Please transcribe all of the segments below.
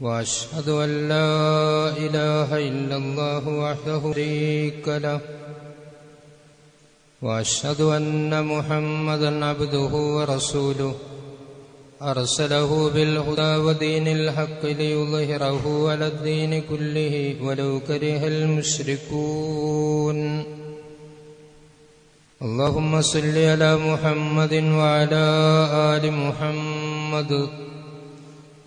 وأشهد أن لا إله إلا الله وحده لا شريك له وأشهد أن محمدا عبده ورسوله. أرسله بالهدى ودين الحق ليظهره على الدين كله ولو كره المشركون. اللهم صل على محمد وعلى آل محمد.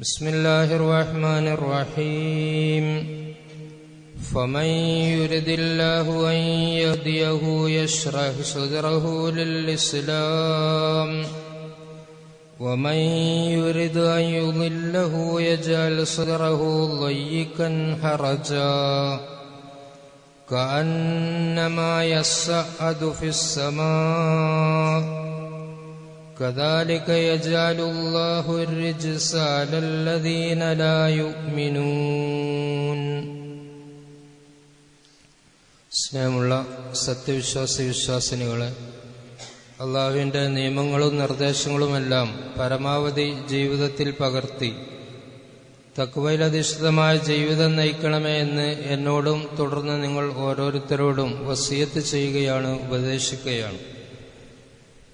بسم الله الرحمن الرحيم. فمن يرد الله أن يهديه يشرح صدره للإسلام. ومن يرد أن يضله يجعل صدره ضيقا حرجا. كأنما يصعد في السماء. كذلك يجعل الله الرجس على الذين لا يؤمنون സ്നേഹമുള്ള സത്യവിശ്വാസി വിശ്വാസിനികളെ അള്ളാഹുവിൻ്റെ നിയമങ്ങളും നിർദ്ദേശങ്ങളുമെല്ലാം പരമാവധി ജീവിതത്തിൽ പകർത്തി തക്കുവയിലധിഷ്ഠിതമായ ജീവിതം നയിക്കണമേ എന്ന് എന്നോടും തുടർന്ന് നിങ്ങൾ ഓരോരുത്തരോടും വസീയത്ത് ചെയ്യുകയാണ് ഉപദേശിക്കുകയാണ്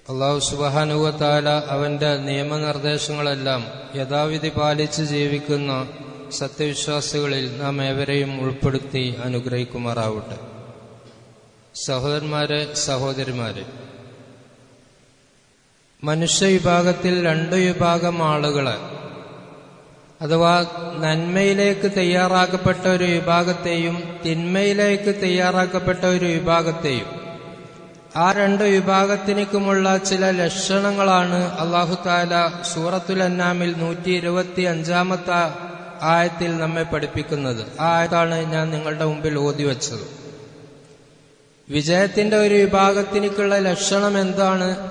അള്ളാഹു സുബാനുവത്താല അവന്റെ നിയമനിർദ്ദേശങ്ങളെല്ലാം യഥാവിധി പാലിച്ച് ജീവിക്കുന്ന സത്യവിശ്വാസികളിൽ നാം ഏവരെയും ഉൾപ്പെടുത്തി അനുഗ്രഹിക്കുമാറാവട്ടെ. സഹോദരന്മാരെ സഹോദരിമാരെ മനുഷ്യ വിഭാഗത്തിൽ രണ്ടു വിഭാഗം ആളുകളെ അഥവാ നന്മയിലേക്ക് തയ്യാറാക്കപ്പെട്ട ഒരു വിഭാഗത്തെയും തിന്മയിലേക്ക് തയ്യാറാക്കപ്പെട്ട ഒരു വിഭാഗത്തെയും ആ രണ്ട് വിഭാഗത്തിനേക്കുമുള്ള ചില ലക്ഷണങ്ങളാണ് അള്ളാഹു താല സൂറത്തുൽ അന്നാമിൽ നൂറ്റി ഇരുപത്തി അഞ്ചാമത്തെ ആയത്തിൽ നമ്മെ പഠിപ്പിക്കുന്നത്. ആ ആയത്താണ് ഞാൻ നിങ്ങളുടെ മുമ്പിൽ ഓതി വച്ചത്. വിജയത്തിന്റെ ഒരു വിഭാഗത്തിനേക്കുള്ള ലക്ഷണം എന്താണ്?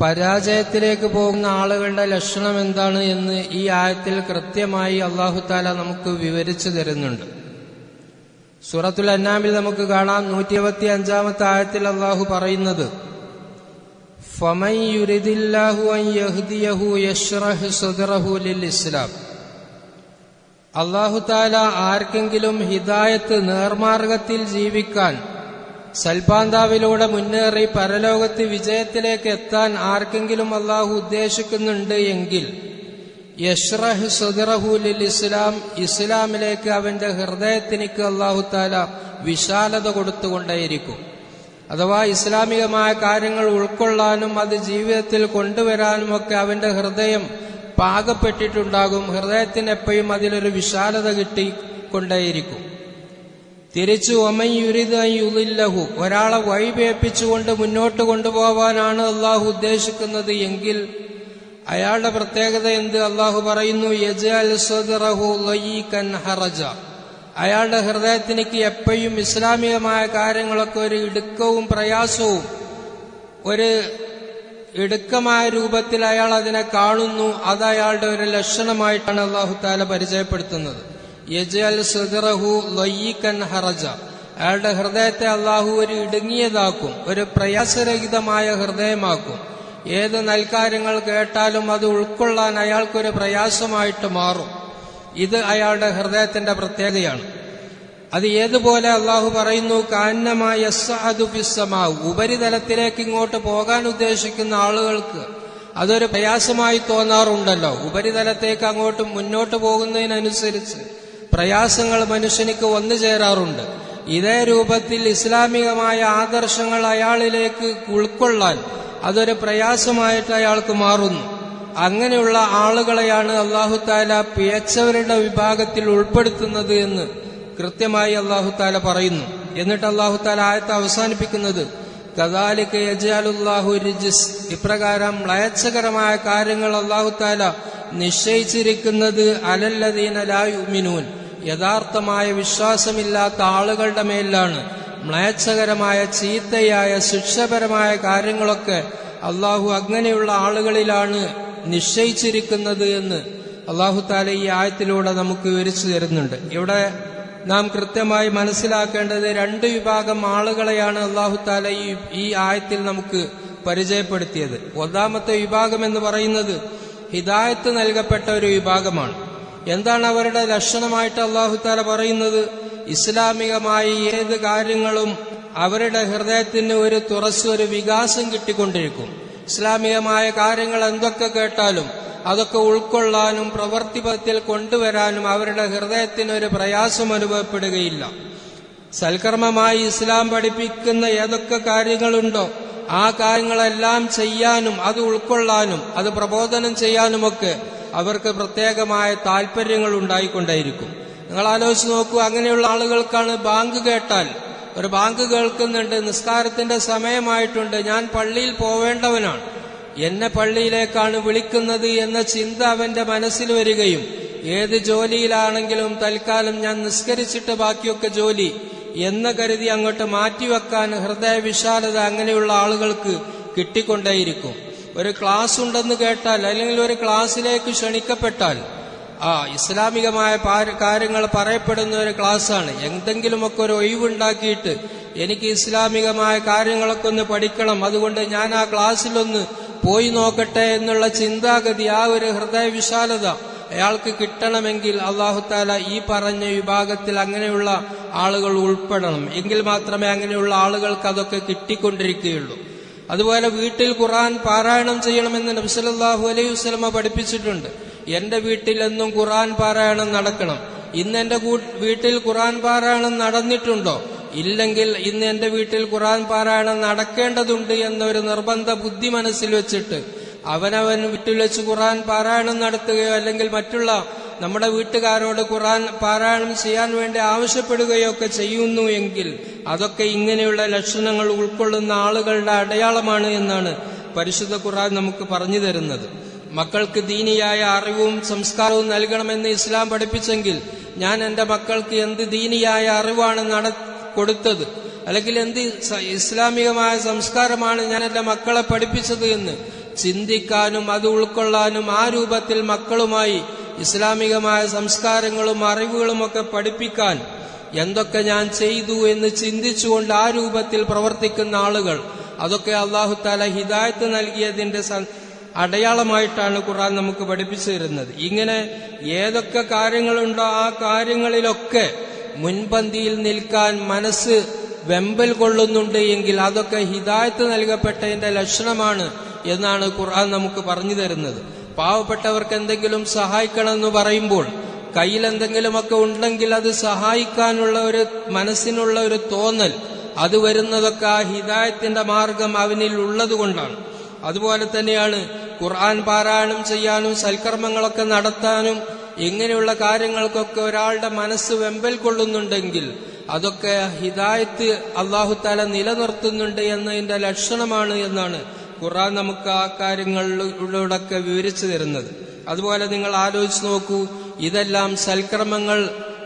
പരാജയത്തിലേക്ക് പോകുന്ന ആളുകളുടെ ലക്ഷണം എന്താണ് എന്ന് ഈ ആയത്തിൽ കൃത്യമായി അള്ളാഹു താല നമുക്ക് വിവരിച്ചു തരുന്നുണ്ട്. സൂറത്തുൽ അന്നാമിൽ നമുക്ക് കാണാം നൂറ്റി ഇരുപത്തി അഞ്ചാമത്തെ ആയത്തിൽ അള്ളാഹു പറയുന്നത് അള്ളാഹു താല ആർക്കെങ്കിലും ഹിദായത്ത് നേർമാർഗത്തിൽ ജീവിക്കാൻ സൽപാന്താവിലൂടെ മുന്നേറി പരലോകത്ത് വിജയത്തിലേക്ക് എത്താൻ ആർക്കെങ്കിലും അള്ളാഹു ഉദ്ദേശിക്കുന്നുണ്ട് എങ്കിൽ യഷ്റഹ് സുദറഹുലിൽ ഇസ്ലാം ഇസ്ലാമിലേക്ക് അവന്റെ ഹൃദയത്തിനിക്ക് അള്ളാഹു താല വിശാലത കൊടുത്തുകൊണ്ടേയിരിക്കും. അഥവാ ഇസ്ലാമികമായ കാര്യങ്ങൾ ഉൾക്കൊള്ളാനും അത് ജീവിതത്തിൽ കൊണ്ടുവരാനും ഒക്കെ അവന്റെ ഹൃദയം പാകപ്പെട്ടിട്ടുണ്ടാകും. ഹൃദയത്തിന് എപ്പോഴും അതിലൊരു വിശാലത കിട്ടിക്കൊണ്ടേയിരിക്കും. തിരിച്ചു ഒമയുരിദുലില്ലഹു ഒരാളെ വഴിപേപ്പിച്ചുകൊണ്ട് മുന്നോട്ട് കൊണ്ടുപോവാനാണ് അള്ളാഹു ഉദ്ദേശിക്കുന്നത് എങ്കിൽ അയാളുടെ പ്രത്യേകത എന്ത്? അള്ളാഹു പറയുന്നു ഹറജ. അയാളുടെ ഹൃദയത്തിലേക്ക് എപ്പോഴും ഇസ്ലാമികമായ കാര്യങ്ങളൊക്കെ ഒരു ഇടുക്കവും പ്രയാസവും ഒരു ഇടുക്കമായ രൂപത്തിൽ അയാൾ അതിനെ കാണുന്നു. അത് അയാളുടെ ഒരു ലക്ഷണമായിട്ടാണ് അള്ളാഹു താല പരിചയപ്പെടുത്തുന്നത്. ഹറജ. അയാളുടെ ഹൃദയത്തെ അള്ളാഹു ഒരു ഇടുങ്ങിയതാക്കും ഒരു പ്രയാസരഹിതമായ ഹൃദയമാക്കും. ഏത് നൽകാര്യങ്ങൾ കേട്ടാലും അത് ഉൾക്കൊള്ളാൻ അയാൾക്കൊരു പ്രയാസമായിട്ട് മാറും. ഇത് അയാളുടെ ഹൃദയത്തിന്റെ പ്രത്യേകതയാണ്. അത് ഏതുപോലെ അള്ളാഹു പറയുന്നു കാന്നമായ ഫിസ്സമാവ് ഉപരിതലത്തിലേക്ക് ഇങ്ങോട്ട് പോകാൻ ഉദ്ദേശിക്കുന്ന ആളുകൾക്ക് അതൊരു പ്രയാസമായി തോന്നാറുണ്ടല്ലോ. ഉപരിതലത്തേക്ക് അങ്ങോട്ട് മുന്നോട്ട് പോകുന്നതിനനുസരിച്ച് പ്രയാസങ്ങൾ മനുഷ്യനിക്ക് വന്നു ചേരാറുണ്ട്. ഇതേ രൂപത്തിൽ ഇസ്ലാമികമായ ആദർശങ്ങൾ അയാളിലേക്ക് ഉൾക്കൊള്ളാൻ അതൊരു പ്രയാസമായിട്ട് അയാൾക്ക് മാറുന്നു. അങ്ങനെയുള്ള ആളുകളെയാണ് അള്ളാഹു താല പിഴച്ചവരുടെ വിഭാഗത്തിൽ ഉൾപ്പെടുത്തുന്നത് എന്ന് കൃത്യമായി അള്ളാഹു താല പറയുന്നു. എന്നിട്ട് അള്ളാഹു താല ആയത്ത് അവസാനിപ്പിക്കുന്നത് കദാലിക്ക് യജാലുല്ലാഹു രജിസ്. ഇപ്രകാരം ലയച്ചകരമായ കാര്യങ്ങൾ അള്ളാഹു താല നിശ്ചയിച്ചിരിക്കുന്നത് അലല്ലദീന ലായുമിനൂൻ യഥാർത്ഥമായ വിശ്വാസമില്ലാത്ത ആളുകളുടെ മേലാണ്. മ്ലയച്ചകരമായ ചീത്തയായ ശിക്ഷപരമായ കാര്യങ്ങളൊക്കെ അള്ളാഹു അങ്ങനെയുള്ള ആളുകളിലാണ് നിശ്ചയിച്ചിരിക്കുന്നത് എന്ന് അള്ളാഹു താല ഈ ആയത്തിലൂടെ നമുക്ക് വിവരിച്ചു തരുന്നുണ്ട്. ഇവിടെ നാം കൃത്യമായി മനസ്സിലാക്കേണ്ടത് രണ്ട് വിഭാഗം ആളുകളെയാണ് അള്ളാഹു താല ഈ ഈ ആയത്തിൽ നമുക്ക് പരിചയപ്പെടുത്തിയത്. ഒന്നാമത്തെ വിഭാഗം എന്ന് പറയുന്നത് ഹിദായത്ത് നൽകപ്പെട്ട ഒരു വിഭാഗമാണ്. എന്താണ് അവരുടെ ലക്ഷണമായിട്ട് അള്ളാഹു താല പറയുന്നത്? ഇസ്ലാമികമായി ഏത് കാര്യങ്ങളും അവരുടെ ഹൃദയത്തിന് ഒരു തുറസ് ഒരു വികാസം കിട്ടിക്കൊണ്ടിരിക്കും. ഇസ്ലാമികമായ കാര്യങ്ങൾ എന്തൊക്കെ കേട്ടാലും അതൊക്കെ ഉൾക്കൊള്ളാനും പ്രവൃത്തിപഥത്തിൽ കൊണ്ടുവരാനും അവരുടെ ഹൃദയത്തിന് ഒരു പ്രയാസം അനുഭവപ്പെടുകയില്ല. സൽക്കർമ്മമായി ഇസ്ലാം പഠിപ്പിക്കുന്ന ഏതൊക്കെ കാര്യങ്ങളുണ്ടോ ആ കാര്യങ്ങളെല്ലാം ചെയ്യാനും അത് ഉൾക്കൊള്ളാനും അത് പ്രബോധനം ചെയ്യാനുമൊക്കെ അവർക്ക് പ്രത്യേകമായ താല്പര്യങ്ങൾ ഉണ്ടായിക്കൊണ്ടേയിരിക്കും. നിങ്ങൾ ആലോചിച്ച് നോക്കൂ അങ്ങനെയുള്ള ആളുകൾക്കാണ് ബാങ്ക് കേട്ടാൽ. ഒരു ബാങ്ക് കേൾക്കുന്നുണ്ട് നിസ്കാരത്തിന്റെ സമയമായിട്ടുണ്ട് ഞാൻ പള്ളിയിൽ പോവേണ്ടവനാണ്. എന്നെ പള്ളിയിലേക്കാണ് വിളിക്കുന്നത് എന്ന ചിന്ത അവന്റെ മനസ്സിൽ വരികയും ഏത് ജോലിയിലാണെങ്കിലും തൽക്കാലം ഞാൻ നിസ്കരിച്ചിട്ട് ബാക്കിയൊക്കെ ജോലി എന്ന് കരുതി അങ്ങോട്ട് മാറ്റിവെക്കാൻ ഹൃദയവിശാലത അങ്ങനെയുള്ള ആളുകൾക്ക് കിട്ടിക്കൊണ്ടേയിരിക്കും. ഒരു ക്ലാസ് ഉണ്ടെന്ന് കേട്ടാൽ അല്ലെങ്കിൽ ഒരു ക്ലാസ്സിലേക്ക് ക്ഷണിക്കപ്പെട്ടാൽ ആ ഇസ്ലാമികമായ കാര്യങ്ങൾ പറയപ്പെടുന്ന ഒരു ക്ലാസ്സാണ്. എന്തെങ്കിലുമൊക്കെ ഒരു ഒഴിവുണ്ടാക്കിയിട്ട് എനിക്ക് ഇസ്ലാമികമായ കാര്യങ്ങളൊക്കെ ഒന്ന് പഠിക്കണം. അതുകൊണ്ട് ഞാൻ ആ ക്ലാസ്സിലൊന്ന് പോയി നോക്കട്ടെ എന്നുള്ള ചിന്താഗതി ആ ഒരു ഹൃദയവിശാലത അയാൾക്ക് കിട്ടണമെങ്കിൽ അള്ളാഹുത്താല ഈ പറഞ്ഞ വിഭാഗത്തിൽ അങ്ങനെയുള്ള ആളുകൾ ഉൾപ്പെടണം. എങ്കിൽ മാത്രമേ അങ്ങനെയുള്ള ആളുകൾക്ക് അതൊക്കെ കിട്ടിക്കൊണ്ടിരിക്കുകയുള്ളൂ. അതുപോലെ വീട്ടിൽ ഖുറാൻ പാരായണം ചെയ്യണമെന്ന് നബ്സലല്ലാഹു അലൈഹി വസ്ലമ പഠിപ്പിച്ചിട്ടുണ്ട്. എന്റെ വീട്ടിലെന്നും ഖുറാൻ പാരായണം നടക്കണം. ഇന്ന് എന്റെ വീട്ടിൽ ഖുറാൻ പാരായണം നടന്നിട്ടുണ്ടോ? ഇല്ലെങ്കിൽ ഇന്ന് എന്റെ വീട്ടിൽ ഖുറാൻ പാരായണം നടക്കേണ്ടതുണ്ട് എന്നൊരു നിർബന്ധ ബുദ്ധി മനസ്സിൽ വെച്ചിട്ട് അവനവൻ വീട്ടിൽ വെച്ച് ഖുറാൻ പാരായണം നടത്തുകയോ അല്ലെങ്കിൽ മറ്റുള്ള നമ്മുടെ വീട്ടുകാരോട് ഖുറാൻ പാരായണം ചെയ്യാൻ വേണ്ടി ആവശ്യപ്പെടുകയോ ഒക്കെ ചെയ്യുന്നു എങ്കിൽ അതൊക്കെ ഇങ്ങനെയുള്ള ലക്ഷണങ്ങൾ ഉൾക്കൊള്ളുന്ന ആളുകളുടെ അടയാളമാണ് എന്നാണ് പരിശുദ്ധ ഖുറാൻ നമുക്ക് പറഞ്ഞു തരുന്നത്. മക്കൾക്ക് ദീനിയായ അറിവും സംസ്കാരവും നൽകണമെന്ന് ഇസ്ലാം പഠിപ്പിച്ചെങ്കിൽ ഞാൻ എന്റെ മക്കൾക്ക് എന്ത് ദീനിയായ അറിവാണ് നട കൊടുത്തത്? അല്ലെങ്കിൽ എന്ത് ഇസ്ലാമികമായ സംസ്കാരമാണ് ഞാൻ എന്റെ മക്കളെ പഠിപ്പിച്ചത് എന്ന് ചിന്തിക്കാനും അത് ഉൾക്കൊള്ളാനും ആ രൂപത്തിൽ മക്കളുമായി ഇസ്ലാമികമായ സംസ്കാരങ്ങളും അറിവുകളുമൊക്കെ പഠിപ്പിക്കാൻ എന്തൊക്കെ ഞാൻ ചെയ്തു എന്ന് ചിന്തിച്ചുകൊണ്ട് ആ രൂപത്തിൽ പ്രവർത്തിക്കുന്ന ആളുകൾ. അതൊക്കെ അള്ളാഹു താല ഹിദായത്ത് നൽകിയതിന്റെ അടയാളമായിട്ടാണ് ഖുർആൻ നമുക്ക് പഠിപ്പിച്ചു തരുന്നത്. ഇങ്ങനെ ഏതൊക്കെ കാര്യങ്ങളുണ്ടോ ആ കാര്യങ്ങളിലൊക്കെ മുൻപന്തിയിൽ നിൽക്കാൻ മനസ്സ് വെമ്പൽ കൊള്ളുന്നുണ്ട് എങ്കിൽ അതൊക്കെ ഹിതായത്ത് നൽകപ്പെട്ടതിന്റെ ലക്ഷണമാണ് എന്നാണ് ഖുർആൻ നമുക്ക് പറഞ്ഞു തരുന്നത്. പാവപ്പെട്ടവർക്ക് എന്തെങ്കിലും സഹായിക്കണമെന്ന് പറയുമ്പോൾ കയ്യിൽ എന്തെങ്കിലുമൊക്കെ ഉണ്ടെങ്കിൽ അത് സഹായിക്കാനുള്ള ഒരു മനസ്സിനുള്ള ഒരു തോന്നൽ അത് വരുന്നതൊക്കെ ആ ഹിതായത്തിന്റെ മാർഗം അവനിൽ ഉള്ളതുകൊണ്ടാണ് അതുപോലെ തന്നെയാണ് ഖുർആൻ പാരായണം ചെയ്യാനും സൽക്കർമ്മങ്ങളൊക്കെ നടത്താനും ഇങ്ങനെയുള്ള കാര്യങ്ങൾക്കൊക്കെ ഒരാളുടെ മനസ്സ് വെമ്പൽ കൊള്ളുന്നുണ്ടെങ്കിൽ അതൊക്കെ ഹിദായത്ത് അള്ളാഹു താല നിലനിർത്തുന്നുണ്ട് എന്നതിന്റെ ലക്ഷണമാണ് എന്നാണ് ഖുർആൻ നമുക്ക് ആ കാര്യങ്ങളിലൂടെയൊക്കെ വിവരിച്ചു തരുന്നത്. അതുപോലെ നിങ്ങൾ ആലോചിച്ച് നോക്കൂ ഇതെല്ലാം സൽക്രമങ്ങൾ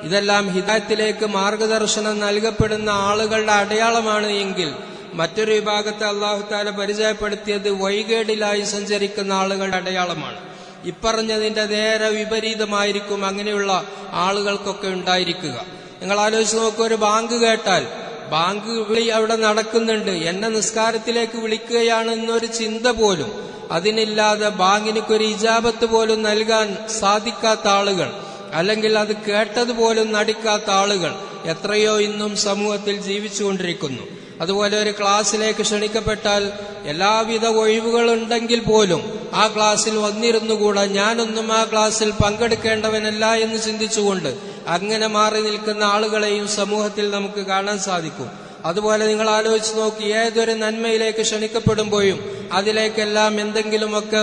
ഇതെല്ലാം ഹിതായത്തിലേക്ക് മാർഗദർശനം നൽകപ്പെടുന്ന ആളുകളുടെ അടയാളമാണ് എങ്കിൽ മറ്റൊരു വിഭാഗത്തെ അള്ളാഹുത്താല പരിചയപ്പെടുത്തിയത് വൈകേടിലായി സഞ്ചരിക്കുന്ന ആളുകളുടെ അടയാളമാണ്. ഇപ്പറഞ്ഞതിന്റെ നേരെ വിപരീതമായിരിക്കും അങ്ങനെയുള്ള ആളുകൾക്കൊക്കെ ഉണ്ടായിരിക്കുക. നിങ്ങൾ ആലോചിച്ച് നോക്കുക ഒരു ബാങ്ക് കേട്ടാൽ ബാങ്ക് വിളി അവിടെ നടക്കുന്നുണ്ട്. എന്നെ നിസ്കാരത്തിലേക്ക് വിളിക്കുകയാണ് എന്നൊരു ചിന്ത പോലും അതിനില്ലാതെ ബാങ്കിനൊരു ഇജാബത്ത് പോലും നൽകാൻ സാധിക്കാത്ത ആളുകൾ അല്ലെങ്കിൽ അത് കേട്ടതുപോലും നടിക്കാത്ത ആളുകൾ എത്രയോ ഇന്നും സമൂഹത്തിൽ ജീവിച്ചുകൊണ്ടിരിക്കുന്നു. അതുപോലെ ഒരു ക്ലാസ്സിലേക്ക് ക്ഷണിക്കപ്പെട്ടാൽ എല്ലാവിധ ഒഴിവുകളുണ്ടെങ്കിൽ പോലും ആ ക്ലാസ്സിൽ വന്നിരുന്നുകൂടാ. ഞാനൊന്നും ആ ക്ലാസ്സിൽ പങ്കെടുക്കേണ്ടവനല്ല എന്ന് ചിന്തിച്ചുകൊണ്ട് അങ്ങനെ മാറി നിൽക്കുന്ന ആളുകളെയും സമൂഹത്തിൽ നമുക്ക് കാണാൻ സാധിക്കും. അതുപോലെ നിങ്ങൾ ആലോചിച്ച് നോക്കി ഏതൊരു നന്മയിലേക്ക് ക്ഷണിക്കപ്പെടുമ്പോഴും അതിലേക്കെല്ലാം എന്തെങ്കിലുമൊക്കെ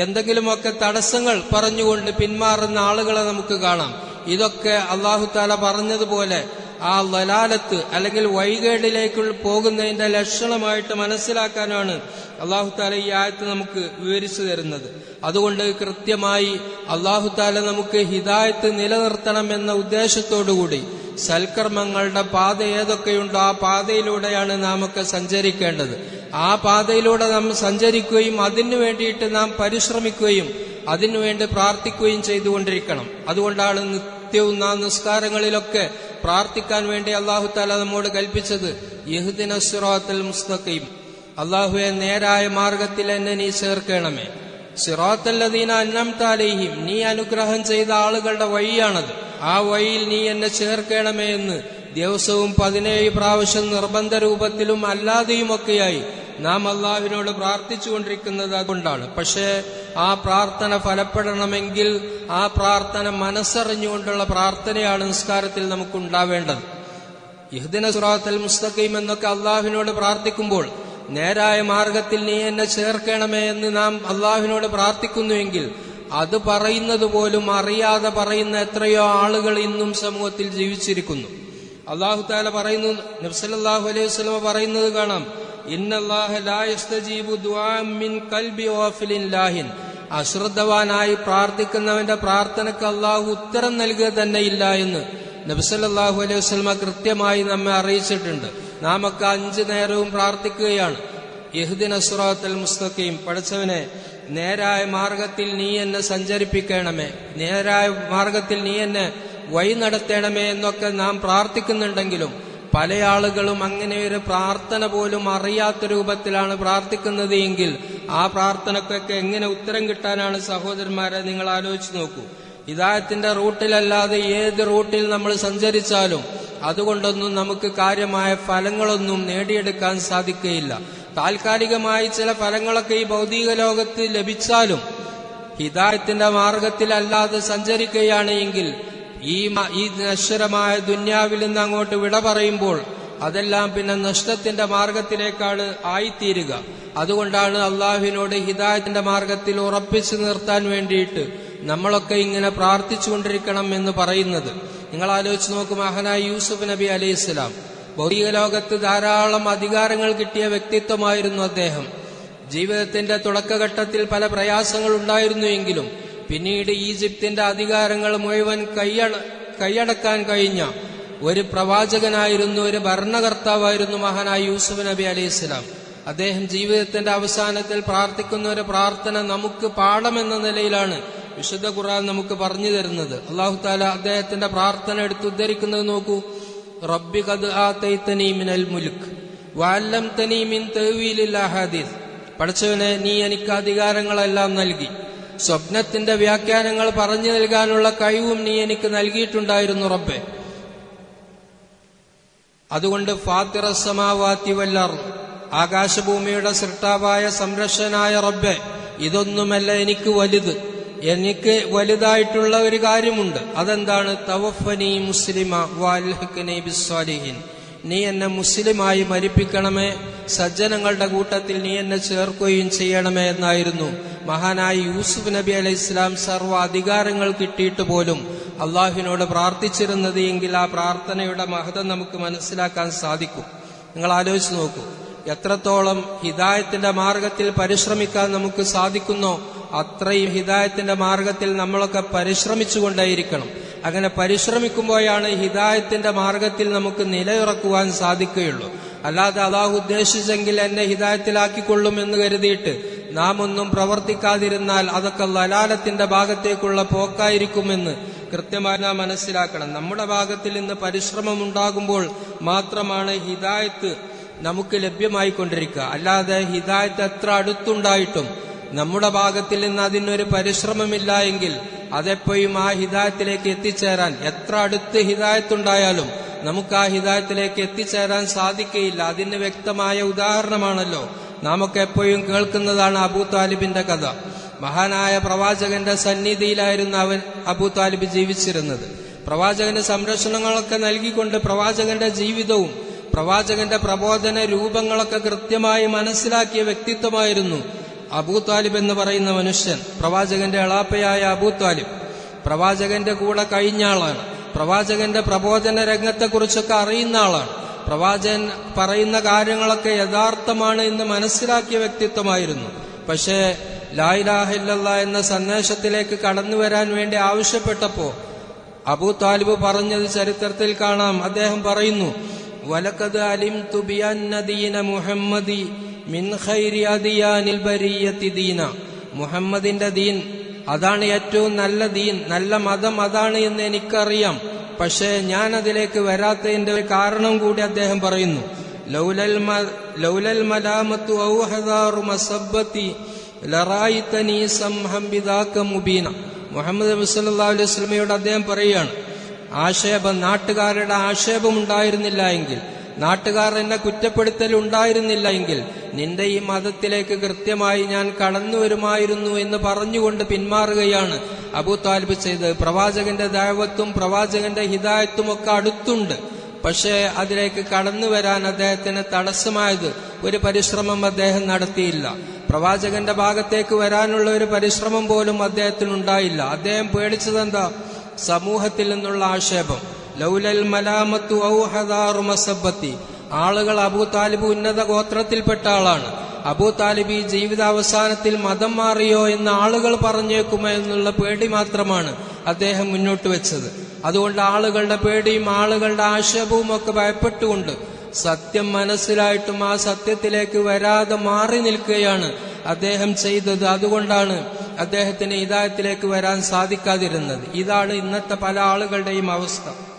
എന്തെങ്കിലുമൊക്കെ തടസ്സങ്ങൾ പറഞ്ഞുകൊണ്ട് പിന്മാറുന്ന ആളുകളെ നമുക്ക് കാണാം. ഇതൊക്കെ അള്ളാഹു താല പറഞ്ഞതുപോലെ ആ ലലാലത്ത് അല്ലെങ്കിൽ വൈകേടിലേക്ക് പോകുന്നതിന്റെ ലക്ഷണമായിട്ട് മനസ്സിലാക്കാനാണ് അള്ളാഹുത്താല ഈ ആയത്ത് നമുക്ക് വിവരിച്ചു തരുന്നത്. അതുകൊണ്ട് കൃത്യമായി അള്ളാഹുത്താല നമുക്ക് ഹിദായത്ത് നിലനിർത്തണം എന്ന ഉദ്ദേശത്തോടുകൂടി സൽക്കർമ്മങ്ങളുടെ പാത ഏതൊക്കെയുണ്ടോ ആ പാതയിലൂടെയാണ് നാം ഒക്കെ സഞ്ചരിക്കേണ്ടത്. ആ പാതയിലൂടെ നാം സഞ്ചരിക്കുകയും അതിനു വേണ്ടിയിട്ട് നാം പരിശ്രമിക്കുകയും അതിനുവേണ്ടി പ്രാർത്ഥിക്കുകയും ചെയ്തുകൊണ്ടിരിക്കണം. അതുകൊണ്ടാണ് നിത്യവും നാം നിസ്കാരങ്ങളിലൊക്കെ പ്രാർത്ഥിക്കാൻ വേണ്ടി അള്ളാഹു താല നമ്മോട് കൽപ്പിച്ചത് യഹുദിന സിറാത്തൽ മുസ്തഖീം. അള്ളാഹുവെ നേരായ മാർഗത്തിൽ എന്നെ നീ ചേർക്കണമേ. സിറാത്തല്ലദീന അന്നംതാലേഹിം നീ അനുഗ്രഹം ചെയ്ത ആളുകളുടെ വഴിയാണത്. ആ വഴിയിൽ നീ എന്നെ ചേർക്കണമേ എന്ന് ദിവസവും പതിനേഴ് പ്രാവശ്യം നിർബന്ധ രൂപത്തിലും അല്ലാതെയുമൊക്കെയായി നാം അള്ളാഹുവിനോട് പ്രാർത്ഥിച്ചുകൊണ്ടിരിക്കുന്നത് അതുകൊണ്ടാണ്. പക്ഷേ ആ പ്രാർത്ഥന ഫലപ്പെടണമെങ്കിൽ ആ പ്രാർത്ഥന മനസ്സറിഞ്ഞുകൊണ്ടുള്ള പ്രാർത്ഥനയാണ് നിസ്കാരത്തിൽ നമുക്കുണ്ടാവേണ്ടത്. ഇഹ്ദിന സുറാത്തൽ മുസ്തഖീം എന്നൊക്കെ അള്ളാഹുവിനോട് പ്രാർത്ഥിക്കുമ്പോൾ നേരായ മാർഗത്തിൽ നീ എന്നെ ചേർക്കണമേ എന്ന് നാം അള്ളാഹുവിനോട് പ്രാർത്ഥിക്കുന്നുവെങ്കിൽ അത് പറയുന്നത് പോലും അറിയാതെ പറയുന്ന എത്രയോ ആളുകൾ ഇന്നും സമൂഹത്തിൽ ജീവിച്ചിരിക്കുന്നു. അള്ളാഹു താല പറയുന്നു നബ്സല്ലാഹു അലൈഹി വസ്ലമ പറയുന്നത് കാണാം. അശ്രദ്ധവാനായി പ്രാർത്ഥിക്കുന്നവന്റെ പ്രാർത്ഥനയ്ക്ക് അള്ളാഹു ഉത്തരം നൽകുക തന്നെ ഇല്ല എന്ന് നബ്സല്ലാഹു അലൈഹി വസ്ലമ കൃത്യമായി നമ്മെ അറിയിച്ചിട്ടുണ്ട്. നാം ഒക്കെ അഞ്ചു നേരവും പ്രാർത്ഥിക്കുകയാണ്. യഹുദിൻ അസുറത്തൽ മുസ്തഖീം. പഠിച്ചവനെ നേരായ മാർഗത്തിൽ നീ എന്നെ സഞ്ചരിപ്പിക്കണമേ. നേരായ മാർഗത്തിൽ നീ എന്നെ വഴി നടത്തണമേ എന്നൊക്കെ നാം പ്രാർത്ഥിക്കുന്നുണ്ടെങ്കിലും പല ആളുകളും അങ്ങനെ ഒരു പ്രാർത്ഥന പോലും അറിയാത്ത രൂപത്തിലാണ് പ്രാർത്ഥിക്കുന്നത് എങ്കിൽ ആ പ്രാർത്ഥനക്കൊക്കെ എങ്ങനെ ഉത്തരം കിട്ടാനാണ് സഹോദരന്മാരെ നിങ്ങൾ ആലോചിച്ച് നോക്കൂ. ഹിദായത്തിന്റെ റൂട്ടിലല്ലാതെ ഏത് റൂട്ടിൽ നമ്മൾ സഞ്ചരിച്ചാലും അതുകൊണ്ടൊന്നും നമുക്ക് കാര്യമായ ഫലങ്ങളൊന്നും നേടിയെടുക്കാൻ സാധിക്കുകയില്ല. താൽക്കാലികമായി ചില ഫലങ്ങളൊക്കെ ഈ ഭൗതിക ലോകത്ത് ലഭിച്ചാലും ഹിദായത്തിന്റെ മാർഗത്തിലല്ലാതെ സഞ്ചരിക്കുകയാണ് എങ്കിൽ ഈ ഈ നശ്വരമായ ദുന്യാവിൽ നിന്ന് അങ്ങോട്ട് വിട പറയുമ്പോൾ അതെല്ലാം പിന്നെ നഷ്ടത്തിന്റെ മാർഗത്തിലേക്കാണ് ആയിത്തീരുക. അതുകൊണ്ടാണ് അള്ളാഹുവിനോട് ഹിദായത്തിന്റെ മാർഗത്തിൽ ഉറപ്പിച്ചു നിർത്താൻ വേണ്ടിയിട്ട് നമ്മളൊക്കെ ഇങ്ങനെ പ്രാർത്ഥിച്ചുകൊണ്ടിരിക്കണം എന്ന് പറയുന്നത്. നിങ്ങൾ ആലോചിച്ച് നോക്കും മഹനായി യൂസുഫ് നബി അലൈഹി ഇസ്ലാം ഭൗതിക ലോകത്ത് ധാരാളം അധികാരങ്ങൾ കിട്ടിയ വ്യക്തിത്വമായിരുന്നു അദ്ദേഹം. ജീവിതത്തിന്റെ തുടക്കഘട്ടത്തിൽ പല പ്രയാസങ്ങൾ ഉണ്ടായിരുന്നുവെങ്കിലും പിന്നീട് ഈജിപ്തിന്റെ അധികാരങ്ങൾ മുഴുവൻ കൈയട കൈയടക്കാൻ കഴിഞ്ഞ ഒരു പ്രവാചകനായിരുന്നു ഒരു ഭരണകർത്താവായിരുന്നു മഹാനായ യൂസുഫ് നബി അലൈഹി ഇസ്ലാം അദ്ദേഹം ജീവിതത്തിന്റെ അവസാനത്തിൽ പ്രാർത്ഥിക്കുന്ന ഒരു പ്രാർത്ഥന നമുക്ക് പാഠമെന്ന നിലയിലാണ് വിശുദ്ധ ഖുർആൻ നമുക്ക് പറഞ്ഞു തരുന്നത്. അള്ളാഹു താല അദ്ദേഹത്തിന്റെ പ്രാർത്ഥന എടുത്ത് ഉദ്ധരിക്കുന്നത് നോക്കൂ. റബ്ബി ഖദ് ആതൈതനി മിനൽ മുൽക്ക് വഅല്ലംതനി മിൻ തഅ്വീലിൽ ഹദീസ് പഠിച്ചവനെ നീ എനിക്ക് അധികാരങ്ങളെല്ലാം നൽകി. സ്വപ്നത്തിന്റെ വ്യാഖ്യാനങ്ങൾ പറഞ്ഞു നൽകാനുള്ള കഴിവും നീ എനിക്ക് നൽകിയിട്ടുണ്ടായിരുന്നു റബ്ബെ. അതുകൊണ്ട് ഫാത്തിറ സമാവാത്തി വല്ലർ ആകാശഭൂമിയുടെ സൃഷ്ടാവായ സംരക്ഷനായ റബ്ബെ ഇതൊന്നുമല്ല എനിക്ക് വലുത്. എനിക്ക് വലുതായിട്ടുള്ള ഒരു കാര്യമുണ്ട്. അതെന്താണ്? തവഫനി മുസ്ലിമ ബിസ്സാലിഹിൻ. നീ എന്നെ മുസ്ലിമായി മരിപ്പിക്കണമേ. സജ്ജനങ്ങളുടെ കൂട്ടത്തിൽ നീ എന്നെ ചേർക്കുകയും ചെയ്യണമേ എന്നായിരുന്നു. മഹാനായ യൂസുഫ് നബി അലൈഹി ഇസ്ലാം സർവ അധികാരങ്ങൾ കിട്ടിയിട്ട് പോലും അള്ളാഹുവിനോട് പ്രാർത്ഥിച്ചിരുന്നത് എങ്കിൽ ആ പ്രാർത്ഥനയുടെ മഹത്വം നമുക്ക് മനസ്സിലാക്കാൻ സാധിക്കും. നിങ്ങൾ ആലോചിച്ച് നോക്കൂ. എത്രത്തോളം ഹിദായത്തിന്റെ മാർഗത്തിൽ പരിശ്രമിക്കാൻ നമുക്ക് സാധിക്കുന്നോ അത്രയും ഹിദായത്തിന്റെ മാർഗത്തിൽ നമ്മളൊക്കെ പരിശ്രമിച്ചുകൊണ്ടേയിരിക്കണം. അങ്ങനെ പരിശ്രമിക്കുമ്പോഴാണ് ഹിദായത്തിന്റെ മാർഗത്തിൽ നമുക്ക് നിലയുറക്കുവാൻ സാധിക്കുകയുള്ളൂ. അല്ലാതെ അള്ളാഹു ഉദ്ദേശിച്ചെങ്കിൽ എന്നെ ഹിദായത്തിലാക്കിക്കൊള്ളും എന്ന് കരുതിയിട്ട് നാം ഒന്നും പ്രവർത്തിക്കാതിരുന്നാൽ അതൊക്കെ ലലാലത്തിന്റെ ഭാഗത്തേക്കുള്ള പോക്കായിരിക്കുമെന്ന് കൃത്യമായി നാം മനസ്സിലാക്കണം. നമ്മുടെ ഭാഗത്തിൽ നിന്ന് പരിശ്രമം ഉണ്ടാകുമ്പോൾ മാത്രമാണ് ഹിദായത്ത് നമുക്ക് ലഭ്യമായിക്കൊണ്ടിരിക്കുക. അല്ലാതെ ഹിദായത്ത് എത്ര അടുത്തുണ്ടായിട്ടും നമ്മുടെ ഭാഗത്തിൽ നിന്ന് അതിനൊരു പരിശ്രമമില്ല എങ്കിൽ അതെപ്പോഴും ആ ഹിദായത്തിലേക്ക് എത്തിച്ചേരാൻ എത്ര അടുത്ത് ഹിദായത്തുണ്ടായാലും നമുക്ക് ആ ഹിദായത്തിലേക്ക് എത്തിച്ചേരാൻ സാധിക്കയില്ല അതിന് വ്യക്തമായ ഉദാഹരണമാണല്ലോ. നാമൊക്കെ എപ്പോഴും കേൾക്കുന്നതാണ് അബൂ താലിബിന്റെ കഥ. മഹാനായ പ്രവാചകന്റെ സന്നിധിയിലായിരുന്നു അവൻ അബൂ താലിബ് ജീവിച്ചിരുന്നത്. പ്രവാചകന്റെ സംരക്ഷണങ്ങളൊക്കെ നൽകിക്കൊണ്ട് പ്രവാചകന്റെ ജീവിതവും പ്രവാചകന്റെ പ്രബോധന രൂപങ്ങളൊക്കെ കൃത്യമായി മനസ്സിലാക്കിയ വ്യക്തിത്വമായിരുന്നു അബൂ താലിബ് എന്ന് പറയുന്ന മനുഷ്യൻ. പ്രവാചകന്റെ എളാപ്പയായ അബൂ താലിബ്. പ്രവാചകന്റെ കൂടെ കഴിഞ്ഞ ആളാണ്. പ്രവാചകന്റെ പ്രബോധന രംഗത്തെക്കുറിച്ചൊക്കെ അറിയുന്ന ആളാണ്. പ്രവാചകൻ പറയുന്ന കാര്യങ്ങളൊക്കെ യഥാർത്ഥമാണ് എന്ന് മനസ്സിലാക്കിയ വ്യക്തിത്വമായിരുന്നു. പക്ഷേ ലായിലാഹില്ല എന്ന സന്ദേശത്തിലേക്ക് കടന്നു വരാൻ വേണ്ടി ആവശ്യപ്പെട്ടപ്പോ അബൂ താലിബ് പറഞ്ഞത് ചരിത്രത്തിൽ കാണാം. അദ്ദേഹം പറയുന്നു വലക്കത് അലിം തുബിയന്നദീന മുഹമ്മദി മിൻ മുഹമ്മദിന്റെ ദീൻ അതാണ് ഏറ്റവും നല്ല ദീൻ നല്ല മതം അതാണ് എന്ന് എനിക്കറിയാം. പക്ഷേ ഞാൻ അതിലേക്ക് വരാത്തതിന്റെ ഒരു കാരണം കൂടി അദ്ദേഹം പറയുന്നു. ലൗലൽ ലൗലൽ മലാമത്തു ഔഹദാറു സംഹം മുബീന. മുഹമ്മദ് അലൈഹി അദ്ദേഹം പറയുകയാണ് ആക്ഷേപം നാട്ടുകാരുടെ ആക്ഷേപം ഉണ്ടായിരുന്നില്ല എങ്കിൽ നാട്ടുകാർ എന്നെ കുറ്റപ്പെടുത്തൽ ഉണ്ടായിരുന്നില്ല എങ്കിൽ നിന്റെ ഈ മതത്തിലേക്ക് കൃത്യമായി ഞാൻ കടന്നു വരുമായിരുന്നു എന്ന് പറഞ്ഞുകൊണ്ട് പിന്മാറുകയാണ് അബൂ താലിബ് ചെയ്തത് പ്രവാചകന്റെ ദൈവത്വം പ്രവാചകന്റെ ഹിതായത്വം ഒക്കെ അടുത്തുണ്ട്. പക്ഷേ അതിലേക്ക് കടന്നു വരാൻ അദ്ദേഹത്തിന് തടസ്സമായത് ഒരു പരിശ്രമം അദ്ദേഹം നടത്തിയില്ല. പ്രവാചകന്റെ ഭാഗത്തേക്ക് വരാനുള്ള ഒരു പരിശ്രമം പോലും അദ്ദേഹത്തിന് ഉണ്ടായില്ല അദ്ദേഹം പേടിച്ചതെന്താ? സമൂഹത്തിൽ നിന്നുള്ള ആക്ഷേപം. ലൗലൽ മലാമത്തു ഔഹദാറു മസബത്തി. ആളുകൾ അബൂ താലിബ് ഉന്നത ഗോത്രത്തിൽപ്പെട്ട ആളാണ്. അബൂ താലിബ് ഈ ജീവിതാവസാനത്തിൽ മതം മാറിയോ എന്ന് ആളുകൾ പറഞ്ഞേക്കുമോ എന്നുള്ള പേടി മാത്രമാണ് അദ്ദേഹം മുന്നോട്ട് വെച്ചത്. അതുകൊണ്ട് ആളുകളുടെ പേടിയും ആളുകളുടെ ആക്ഷേപവും ഒക്കെ ഭയപ്പെട്ടുകൊണ്ട് സത്യം മനസ്സിലായിട്ടും ആ സത്യത്തിലേക്ക് വരാതെ മാറി നിൽക്കുകയാണ് അദ്ദേഹം ചെയ്തത്. അതുകൊണ്ടാണ് അദ്ദേഹത്തിന് ഇതായത്തിലേക്ക് വരാൻ സാധിക്കാതിരുന്നത്. ഇതാണ് ഇന്നത്തെ പല ആളുകളുടെയും അവസ്ഥ.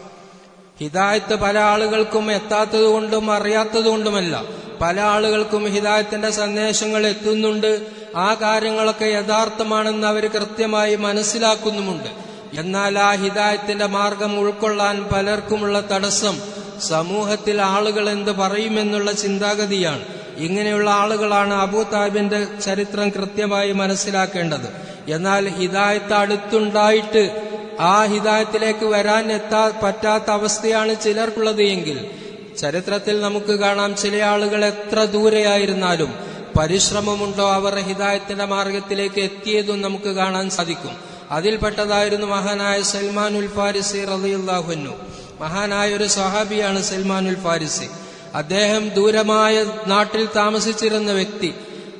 ഹിദായത്ത് പല ആളുകൾക്കും എത്താത്തത് കൊണ്ടും അറിയാത്തത് കൊണ്ടുമല്ല. പല ആളുകൾക്കും ഹിദായത്തിന്റെ സന്ദേശങ്ങൾ എത്തുന്നുണ്ട്. ആ കാര്യങ്ങളൊക്കെ യഥാർത്ഥമാണെന്ന് അവർ കൃത്യമായി മനസ്സിലാക്കുന്നുമുണ്ട്. എന്നാൽ ആ ഹിദായത്തിന്റെ മാർഗം ഉൾക്കൊള്ളാൻ പലർക്കുമുള്ള തടസ്സം സമൂഹത്തിൽ ആളുകൾ എന്ത് പറയുമെന്നുള്ള ചിന്താഗതിയാണ്. ഇങ്ങനെയുള്ള ആളുകളാണ് അബൂ താബിന്റെ ചരിത്രം കൃത്യമായി മനസ്സിലാക്കേണ്ടത്. എന്നാൽ ഹിദായത്ത് അടുത്തുണ്ടായിട്ട് ആ ഹിതായത്തിലേക്ക് വരാൻ എത്താ പറ്റാത്ത അവസ്ഥയാണ് ചിലർക്കുള്ളത് എങ്കിൽ ചരിത്രത്തിൽ നമുക്ക് കാണാം ചില ആളുകൾ എത്ര ദൂരെയായിരുന്നാലും പരിശ്രമമുണ്ടോ അവർ ഹിതായത്തിന്റെ മാർഗത്തിലേക്ക് എത്തിയതും നമുക്ക് കാണാൻ സാധിക്കും. അതിൽപ്പെട്ടതായിരുന്നു മഹാനായ സൽമാൻ ഉൽ ഫാരിസി റളിയല്ലാഹുന്നു മഹാനായ ഒരു സഹാബിയാണ് ഉൽ ഫാരിസി. അദ്ദേഹം ദൂരമായ നാട്ടിൽ താമസിച്ചിരുന്ന വ്യക്തി.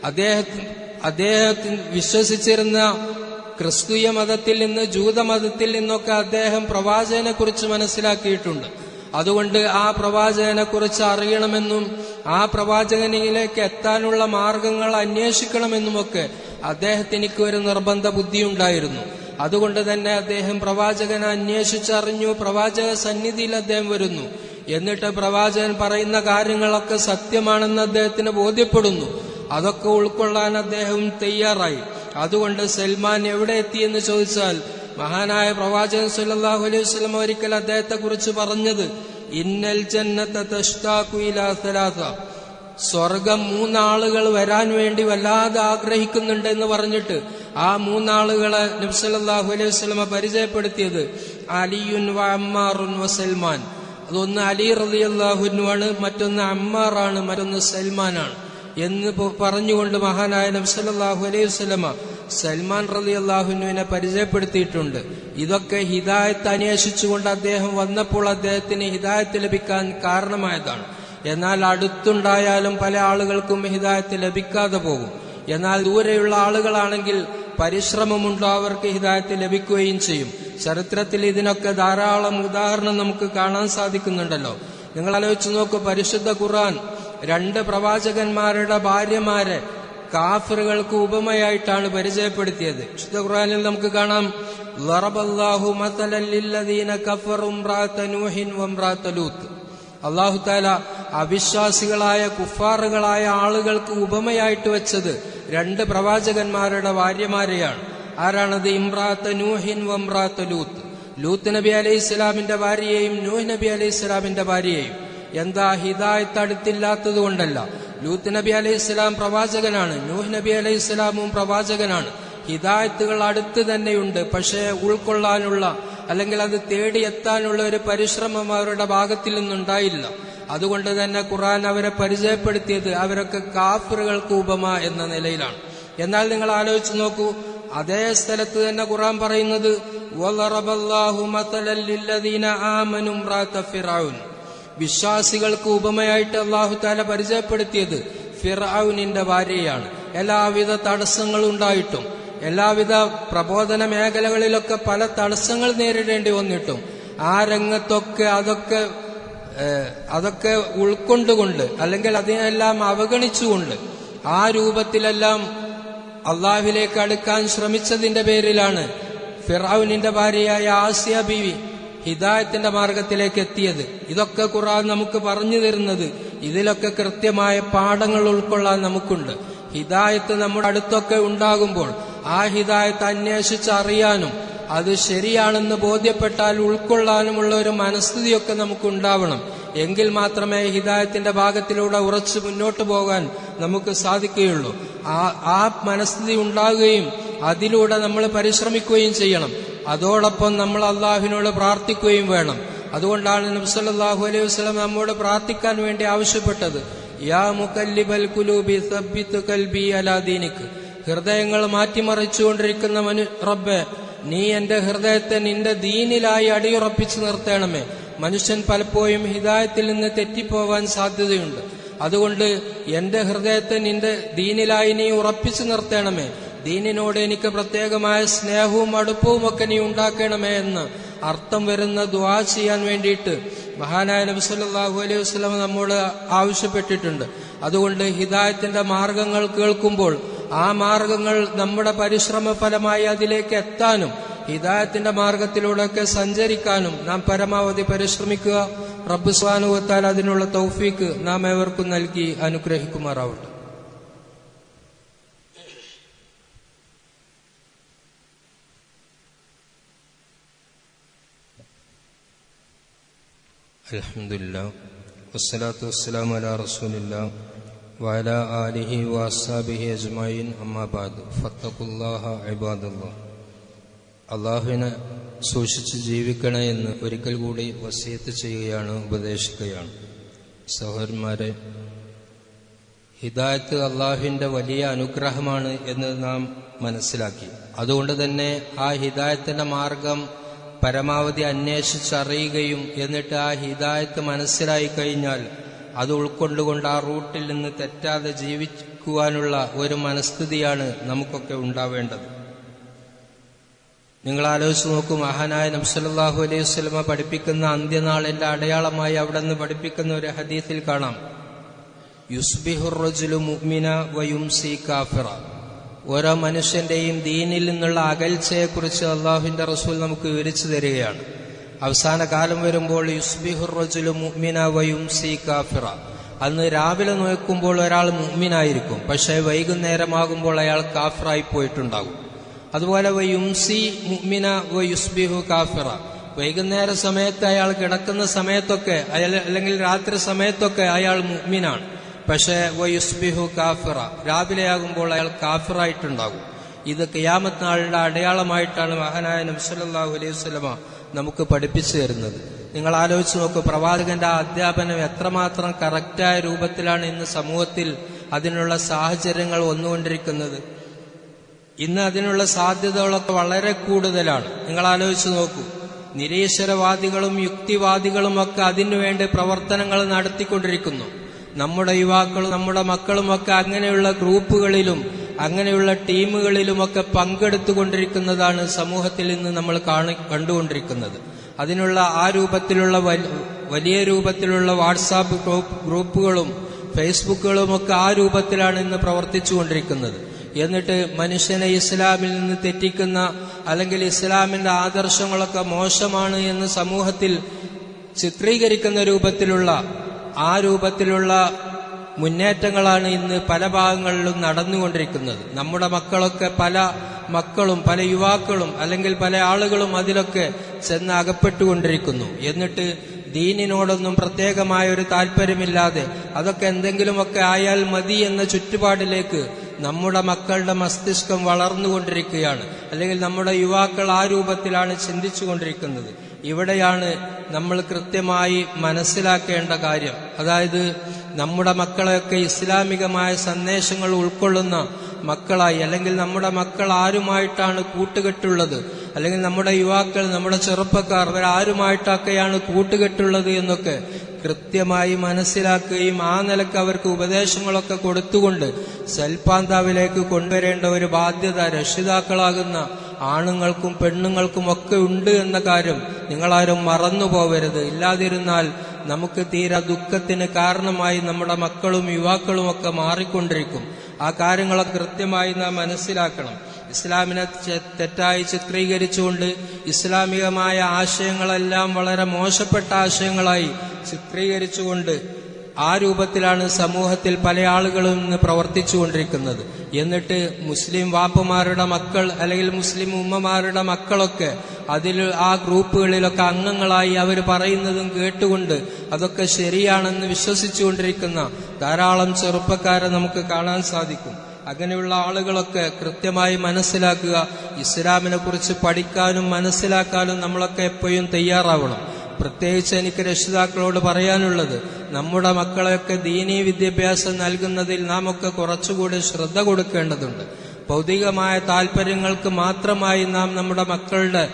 അദ്ദേഹത്തിന് അദ്ദേഹത്തിന് വിശ്വസിച്ചിരുന്ന ക്രിസ്തീയ മതത്തിൽ നിന്ന് ജൂതമതത്തിൽ നിന്നൊക്കെ അദ്ദേഹം പ്രവാചകനെ കുറിച്ച് മനസ്സിലാക്കിയിട്ടുണ്ട്. അതുകൊണ്ട് ആ പ്രവാചകനെ കുറിച്ച് അറിയണമെന്നും ആ പ്രവാചകനിലേക്ക് എത്താനുള്ള മാർഗങ്ങൾ അന്വേഷിക്കണമെന്നുമൊക്കെ അദ്ദേഹത്തിന് ഒരു നിർബന്ധ ബുദ്ധിയുണ്ടായിരുന്നു. അതുകൊണ്ട് തന്നെ അദ്ദേഹം പ്രവാചകനെ അന്വേഷിച്ചറിഞ്ഞു പ്രവാചക സന്നിധിയിൽ അദ്ദേഹം വരുന്നു. എന്നിട്ട് പ്രവാചകൻ പറയുന്ന കാര്യങ്ങളൊക്കെ സത്യമാണെന്ന് അദ്ദേഹത്തിന് ബോധ്യപ്പെടുന്നു. അതൊക്കെ ഉൾക്കൊള്ളാൻ അദ്ദേഹം തയ്യാറായി. അതുകൊണ്ട് സൽമാൻ എവിടെ എത്തി എന്ന് ചോദിച്ചാൽ മഹാനായ പ്രവാചകൻ സുല്ലാഹു അലൈഹി വസല്ലം ഒരിക്കൽ അദ്ദേഹത്തെ കുറിച്ച് പറഞ്ഞത് ഇന്നൽ ജന്നത തഷ്താഖു ഇലാ സലാസ. സ്വർഗം മൂന്നാളുകൾ വരാൻ വേണ്ടി വല്ലാതെ ആഗ്രഹിക്കുന്നുണ്ട് എന്ന് പറഞ്ഞിട്ട് ആ മൂന്നാളുകളെ നബ്സല്ലാഹു അലൈഹി വസ്ലമ പരിചയപ്പെടുത്തിയത് അലിയുൻ വ അമ്മാറുൻ വ അതൊന്ന് അലി റളിയല്ലാഹുനുവാണ് മറ്റൊന്ന് അമ്മാറാണ് മറ്റൊന്ന് സൽമാനാണ്. എന്ന് പറഞ്ഞുകൊണ്ട് മഹാനായ നബ്സല്ലാഹു അലൈഹി വസ്ലമ സൽമാൻ റലി അള്ളാഹുനുവിനെ പരിചയപ്പെടുത്തിയിട്ടുണ്ട്. ഇതൊക്കെ ഹിദായത്ത് അന്വേഷിച്ചുകൊണ്ട് അദ്ദേഹം വന്നപ്പോൾ അദ്ദേഹത്തിന് ഹിദായത്ത് ലഭിക്കാൻ കാരണമായതാണ്. എന്നാൽ അടുത്തുണ്ടായാലും പല ആളുകൾക്കും ഹിദായത്ത് ലഭിക്കാതെ പോകും. എന്നാൽ ദൂരെയുള്ള ആളുകളാണെങ്കിൽ പരിശ്രമമുണ്ടോ അവർക്ക് ഹിദായത്ത് ലഭിക്കുകയും ചെയ്യും. ചരിത്രത്തിൽ ഇതിനൊക്കെ ധാരാളം ഉദാഹരണം നമുക്ക് കാണാൻ സാധിക്കുന്നുണ്ടല്ലോ. നിങ്ങൾ ആലോചിച്ച് നോക്കൂ പരിശുദ്ധ ഖുർആൻ രണ്ട് പ്രവാചകന്മാരുടെ ഭാര്യമാരെ കാഫറുകൾക്ക് ഉപമയായിട്ടാണ് പരിചയപ്പെടുത്തിയത്. വിശുദ്ധ ഖുർആനിൽ നമുക്ക് കാണാം ലറബല്ലാഹു മസലൻ ലില്ലദീന കഫറു നൂഹിൻ വഇംറാഅത ലൂത്ത്. അള്ളാഹു താല അവിശ്വാസികളായ കുഫാറുകളായ ആളുകൾക്ക് ഉപമയായിട്ട് വെച്ചത് രണ്ട് പ്രവാചകന്മാരുടെ ഭാര്യമാരെയാണ്. ആരാണത്? ഇമ്രാത്ത നൂഹിൻ വംറാത്ത ലൂത്ത്. ലൂത്ത് നബി അലൈഹി ഇസ്ലാമിന്റെ ഭാര്യയെയും നൂഹ് നബി അലൈഹി ഇസ്ലാമിന്റെ ഭാര്യയെയും. എന്താ ഹിദായത്ത് അടുത്തില്ലാത്തത് കൊണ്ടല്ല. ലൂത്ത് നബി അലൈഹി ഇസ്ലാം പ്രവാചകനാണ്. നൂഹ് നബി അലൈഹി ഇസ്ലാമും പ്രവാചകനാണ്. ഹിദായത്തുകൾ അടുത്ത് തന്നെയുണ്ട്. പക്ഷേ ഉൾക്കൊള്ളാനുള്ള അല്ലെങ്കിൽ അത് തേടി എത്താനുള്ള ഒരു പരിശ്രമം അവരുടെ ഭാഗത്തിൽ നിന്നുണ്ടായില്ല. അതുകൊണ്ട് തന്നെ ഖുറാൻ അവരെ പരിചയപ്പെടുത്തിയത് അവരൊക്കെ കാഫറുകൾക്ക് ഉപമ എന്ന നിലയിലാണ്. എന്നാൽ നിങ്ങൾ ആലോചിച്ച് നോക്കൂ. അതേ സ്ഥലത്ത് തന്നെ ഖുറാൻ പറയുന്നത് വിശ്വാസികൾക്ക് ഉപമയായിട്ട് അള്ളാഹു താല പരിചയപ്പെടുത്തിയത് ഫിറാവുനിന്റെ ഭാര്യയാണ്. എല്ലാവിധ തടസ്സങ്ങളും ഉണ്ടായിട്ടും എല്ലാവിധ പ്രബോധന മേഖലകളിലൊക്കെ പല തടസ്സങ്ങൾ നേരിടേണ്ടി വന്നിട്ടും ആ രംഗത്തൊക്കെ അതൊക്കെ അതൊക്കെ ഉൾക്കൊണ്ടുകൊണ്ട് അല്ലെങ്കിൽ അതിനെല്ലാം അവഗണിച്ചുകൊണ്ട് ആ രൂപത്തിലെല്ലാം അള്ളാഹുവിലേക്ക് അടുക്കാൻ ശ്രമിച്ചതിന്റെ പേരിലാണ് ഫിറാവുനിന്റെ ഭാര്യയായ ആസിയ ബീവി ഹിദായത്തിന്റെ മാർഗത്തിലേക്ക് എത്തിയത്. ഇതൊക്കെ ഖുർആൻ നമുക്ക് പറഞ്ഞു തരുന്നത്. ഇതിലൊക്കെ കൃത്യമായ പാഠങ്ങൾ ഉൾക്കൊള്ളാൻ നമുക്കുണ്ട്. ഹിദായത്ത് നമ്മുടെ അടുത്തൊക്കെ ഉണ്ടാകുമ്പോൾ ആ ഹിദായത്ത് അന്വേഷിച്ചറിയാനും അത് ശരിയാണെന്ന് ബോധ്യപ്പെട്ടാൽ ഉൾക്കൊള്ളാനുമുള്ള ഒരു മനസ്ഥിതിയൊക്കെ നമുക്ക് ഉണ്ടാവണം എങ്കിൽ മാത്രമേ ഹിദായത്തിന്റെ ഭാഗത്തിലൂടെ ഉറച്ചു മുന്നോട്ട് പോകാൻ നമുക്ക് സാധിക്കുകയുള്ളൂ. ആ ആ മനസ്ഥിതി ഉണ്ടാകുകയും അതിലൂടെ നമ്മൾ പരിശ്രമിക്കുകയും ചെയ്യണം. അതോടൊപ്പം നമ്മൾ അള്ളാഹുവിനോട് പ്രാർത്ഥിക്കുകയും വേണം. അതുകൊണ്ടാണ് നബ്സല്ലാഹു അലൈഹി വസ്ലം നമ്മോട് പ്രാർത്ഥിക്കാൻ വേണ്ടി ആവശ്യപ്പെട്ടത്. യാ മുക്കല്ലിബൽ കുലൂബി സബ്ബിത്ത് കൽബി അലാ ദീനിക്ക് ഹൃദയങ്ങൾ മാറ്റിമറിച്ചുകൊണ്ടിരിക്കുന്ന മനു റബ്ബെ നീ എന്റെ ഹൃദയത്തെ നിന്റെ ദീനിലായി അടിയുറപ്പിച്ചു നിർത്തണമേ. മനുഷ്യൻ പലപ്പോഴും ഹിതായത്തിൽ നിന്ന് തെറ്റിപ്പോവാൻ സാധ്യതയുണ്ട്. അതുകൊണ്ട് എന്റെ ഹൃദയത്തെ നിന്റെ ദീനിലായി നീ ഉറപ്പിച്ചു നിർത്തണമേ. ദീനിനോട് എനിക്ക് പ്രത്യേകമായ സ്നേഹവും അടുപ്പവും ഒക്കെ നീ ഉണ്ടാക്കണമേ എന്ന് അർത്ഥം വരുന്ന ദ്വാ ചെയ്യാൻ വേണ്ടിയിട്ട് മഹാനായ നബി സല്ലല്ലാഹു അലൈഹി വസല്ലം നമ്മോട് ആവശ്യപ്പെട്ടിട്ടുണ്ട്. അതുകൊണ്ട് ഹിദായത്തിന്റെ മാർഗങ്ങൾ കേൾക്കുമ്പോൾ ആ മാർഗങ്ങൾ നമ്മുടെ പരിശ്രമ ഫലമായി അതിലേക്ക് എത്താനും ഹിദായത്തിന്റെ മാർഗത്തിലൂടെയൊക്കെ സഞ്ചരിക്കാനും നാം പരമാവധി പരിശ്രമിക്കുക. റബ്ബ് സ്വാനുവത്താൽ അതിനുള്ള തൗഫീക്ക് നാം ഏവർക്കും നൽകി അനുഗ്രഹിക്കുമാറാവട്ടെ. വസ്സലാത്തു ആലിഹി അള്ളാഹുവിനെ സൂക്ഷിച്ച് ജീവിക്കണേ എന്ന് ഒരിക്കൽ കൂടി വസീയത്ത് ചെയ്യുകയാണ് ഉപദേശിക്കുകയാണ്. സഹോദരന്മാരെ ഹിദായത്ത് അള്ളാഹുവിന്റെ വലിയ അനുഗ്രഹമാണ് എന്ന് നാം മനസ്സിലാക്കി. അതുകൊണ്ട് തന്നെ ആ ഹിദായത്തിന്റെ മാർഗം പരമാവധി അന്വേഷിച്ചറിയുകയും എന്നിട്ട് ആ ഹിദായത്ത് മനസ്സിലായി കഴിഞ്ഞാൽ അത് ഉൾക്കൊണ്ടുകൊണ്ട് ആ റൂട്ടിൽ നിന്ന് തെറ്റാതെ ജീവിക്കുവാനുള്ള ഒരു മനസ്ഥിതിയാണ് നമുക്കൊക്കെ ഉണ്ടാവേണ്ടത്. നിങ്ങൾ ആലോചിച്ച് നോക്കും മഹാനായ നബ്സല്ലാഹു അലൈഹി സ്വലമ പഠിപ്പിക്കുന്ന അന്ത്യനാളിന്റെ അടയാളമായി അവിടെ നിന്ന് പഠിപ്പിക്കുന്ന ഒരു ഹദീസിൽ കാണാം. യുസ്ബിഹുറജുലു മുഅ്മിന വയുംസി കാഫിറ. ഓരോ മനുഷ്യന്റെയും ദീനിൽ നിന്നുള്ള അകൽച്ചയെക്കുറിച്ച് അള്ളാഹുവിന്റെ റസൂൽ നമുക്ക് വിവരിച്ചു തരികയാണ്. അവസാന കാലം വരുമ്പോൾ മുഅ്മിന വയുംസി കാഫിറ. അന്ന് രാവിലെ നോക്കുമ്പോൾ ഒരാൾ മുഹ്മിനായിരിക്കും പക്ഷേ വൈകുന്നേരമാകുമ്പോൾ അയാൾ കാഫിറായി പോയിട്ടുണ്ടാകും. അതുപോലെ കാഫിറ. വൈകുന്നേര സമയത്ത് അയാൾ കിടക്കുന്ന സമയത്തൊക്കെ അല്ലെങ്കിൽ രാത്രി സമയത്തൊക്കെ അയാൾ മുഅ്മിനാണ്. പക്ഷേ വയുസ്ബിഹു കാഫിറ. രാവിലെയാകുമ്പോൾ അയാൾ കാഫിറായിട്ടുണ്ടാകും. ഇത് കിയാമത്ത് നാളിന്റെ അടയാളമായിട്ടാണ് മഹാനായ നബ്സല്ലാഹു അലൈഹി സ്വലമ നമുക്ക് പഠിപ്പിച്ചു തരുന്നത്. നിങ്ങൾ ആലോചിച്ച് നോക്കൂ പ്രവാചകന്റെ ആ അധ്യാപനം എത്രമാത്രം കറക്റ്റായ രൂപത്തിലാണ് ഇന്ന് സമൂഹത്തിൽ അതിനുള്ള സാഹചര്യങ്ങൾ വന്നുകൊണ്ടിരിക്കുന്നത്. ഇന്ന് അതിനുള്ള സാധ്യതകളൊക്കെ വളരെ കൂടുതലാണ്. നിങ്ങൾ ആലോചിച്ച് നോക്കൂ നിരീശ്വരവാദികളും യുക്തിവാദികളും ഒക്കെ അതിനുവേണ്ടി പ്രവർത്തനങ്ങൾ നടത്തിക്കൊണ്ടിരിക്കുന്നു. നമ്മുടെ യുവാക്കളും നമ്മുടെ മക്കളും ഒക്കെ അങ്ങനെയുള്ള ഗ്രൂപ്പുകളിലും അങ്ങനെയുള്ള ടീമുകളിലുമൊക്കെ പങ്കെടുത്തുകൊണ്ടിരിക്കുന്നതാണ് സമൂഹത്തിൽ ഇന്ന് നമ്മൾ കാണി കണ്ടുകൊണ്ടിരിക്കുന്നത്. അതിനുള്ള ആ രൂപത്തിലുള്ള വലിയ രൂപത്തിലുള്ള വാട്സാപ്പ് ഗ്രൂപ്പ് ഗ്രൂപ്പുകളും ഫേസ്ബുക്കുകളും ഒക്കെ ആ രൂപത്തിലാണ് ഇന്ന് പ്രവർത്തിച്ചുകൊണ്ടിരിക്കുന്നത്. എന്നിട്ട് മനുഷ്യനെ ഇസ്ലാമിൽ നിന്ന് തെറ്റിക്കുന്ന അല്ലെങ്കിൽ ഇസ്ലാമിന്റെ ആദർശങ്ങളൊക്കെ മോശമാണ് എന്ന് സമൂഹത്തിൽ ചിത്രീകരിക്കുന്ന രൂപത്തിലുള്ള ആ രൂപത്തിലുള്ള മുന്നേറ്റങ്ങളാണ് ഇന്ന് പല ഭാഗങ്ങളിലും നടന്നുകൊണ്ടിരിക്കുന്നത്. നമ്മുടെ മക്കളൊക്കെ പല മക്കളും പല യുവാക്കളും അല്ലെങ്കിൽ പല ആളുകളും അതിലൊക്കെ ചെന്ന് അകപ്പെട്ടുകൊണ്ടിരിക്കുന്നു. എന്നിട്ട് ദീനിനോടൊന്നും പ്രത്യേകമായ ഒരു താല്പര്യമില്ലാതെ അതൊക്കെ എന്തെങ്കിലുമൊക്കെ ആയാൽ മതി എന്ന ചുറ്റുപാടിലേക്ക് നമ്മുടെ മക്കളുടെ മസ്തിഷ്കം വളർന്നുകൊണ്ടിരിക്കുകയാണ്. അല്ലെങ്കിൽ നമ്മുടെ യുവാക്കൾ ആ രൂപത്തിലാണ് ചിന്തിച്ചുകൊണ്ടിരിക്കുന്നത്. ഇവിടെയാണ് നമ്മൾ കൃത്യമായി മനസ്സിലാക്കേണ്ട കാര്യം. അതായത് നമ്മുടെ മക്കളെയൊക്കെ ഇസ്ലാമികമായ സന്ദേശങ്ങൾ ഉൾക്കൊള്ളുന്ന മക്കളായി അല്ലെങ്കിൽ നമ്മുടെ മക്കൾ ആരുമായിട്ടാണ് കൂട്ടുകെട്ടുള്ളത് അല്ലെങ്കിൽ നമ്മുടെ യുവാക്കൾ നമ്മുടെ ചെറുപ്പക്കാർ അവരാരുമായിട്ടൊക്കെയാണ് കൂട്ടുകെട്ടുള്ളത് എന്നൊക്കെ കൃത്യമായി മനസ്സിലാക്കുകയും ആ നിലയ്ക്ക് അവർക്ക് ഉപദേശങ്ങളൊക്കെ കൊടുത്തുകൊണ്ട് സൽപാന്താവിലേക്ക് കൊണ്ടുവരേണ്ട ഒരു ബാധ്യത രക്ഷിതാക്കളാകുന്ന ആണുങ്ങൾക്കും പെണ്ണുങ്ങൾക്കും ഒക്കെ ഉണ്ട് എന്ന കാര്യം നിങ്ങളാരും മറന്നു പോവരുത്. ഇല്ലാതിരുന്നാൽ നമുക്ക് തീരെ ദുഃഖത്തിന് കാരണമായി നമ്മുടെ മക്കളും യുവാക്കളും ഒക്കെ മാറിക്കൊണ്ടിരിക്കും. ആ കാര്യങ്ങളൊക്കെ കൃത്യമായി നാം മനസ്സിലാക്കണം. ഇസ്ലാമിനെ തെറ്റായി ചിത്രീകരിച്ചുകൊണ്ട് ഇസ്ലാമികമായ ആശയങ്ങളെല്ലാം വളരെ മോശപ്പെട്ട ആശയങ്ങളായി ചിത്രീകരിച്ചുകൊണ്ട് ആ രൂപത്തിലാണ് സമൂഹത്തിൽ പല ആളുകളും ഇന്ന് പ്രവർത്തിച്ചുകൊണ്ടിരിക്കുന്നത്. എന്നിട്ട് മുസ്ലിം വാപ്പുമാരുടെ മക്കൾ അല്ലെങ്കിൽ മുസ്ലിം ഉമ്മമാരുടെ മക്കളൊക്കെ അതിൽ ആ ഗ്രൂപ്പുകളിലൊക്കെ അംഗങ്ങളായി അവർ പറയുന്നതും കേട്ടുകൊണ്ട് അതൊക്കെ ശരിയാണെന്ന് വിശ്വസിച്ചുകൊണ്ടിരിക്കുന്ന ധാരാളം ചെറുപ്പക്കാരെ നമുക്ക് കാണാൻ സാധിക്കും. അങ്ങനെയുള്ള ആളുകളൊക്കെ കൃത്യമായി മനസ്സിലാക്കുക ഇസ്ലാമിനെ കുറിച്ച് പഠിക്കാനും മനസ്സിലാക്കാനും നമ്മളൊക്കെ എപ്പോഴും തയ്യാറാവണം. പ്രത്യേകിച്ച് എനിക്ക് രക്ഷിതാക്കളോട് പറയാനുള്ളത് നമ്മുടെ മക്കളെയൊക്കെ ദീനീ വിദ്യാഭ്യാസം നൽകുന്നതിൽ നാം ഒക്കെ കുറച്ചുകൂടി ശ്രദ്ധ കൊടുക്കേണ്ടതുണ്ട്. ഭൗതികമായ താല്പര്യങ്ങൾക്ക് മാത്രമായി നാം നമ്മുടെ മക്കളുടെ